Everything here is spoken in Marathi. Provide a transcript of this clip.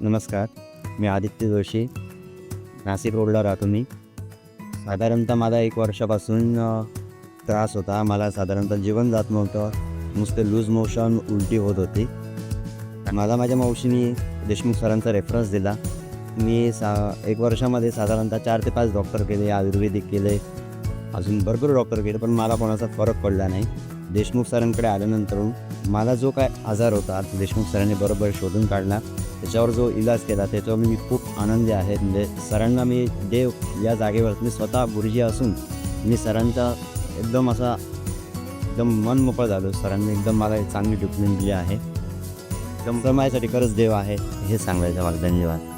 नमस्कार मी आदित्य जोशी नाशिक रोडला राहतो मी. साधारणतः माझा एक वर्षापासून त्रास होता. मला साधारणतः जीवन जात नव्हतं. नुसते लूज मोशन उलटी होत होती. मला माझ्या मावशीनी देशमुख सरांचा रेफरन्स दिला. मी सा एक वर्षामध्ये साधारणतः चार ते पाच डॉक्टर केले आयुर्वेदिक केले. अजून भरपूर डॉक्टर केले पण मला कोणाचा फरक पडला नाही. देशमुख सरांकडे आल्यानंतर मला जो काय आजार होता तो देशमुख सरांनी बरोबर शोधून काढला. त्याच्यावर जो इलाज केला त्याच्यावर मी खूप आनंदी आहे. म्हणजे सरांना मी देव या जागेवर मी स्वतः गुरुजी असून मी सरांचा एकदम असा एकदम मन मोकळं झालो. सरांनी एकदम मला चांगली ट्रीटमेंट दिली आहे. एकदम तर माझ्यासाठी खरंच देव आहे हे सांगायचं मला. धन्यवाद.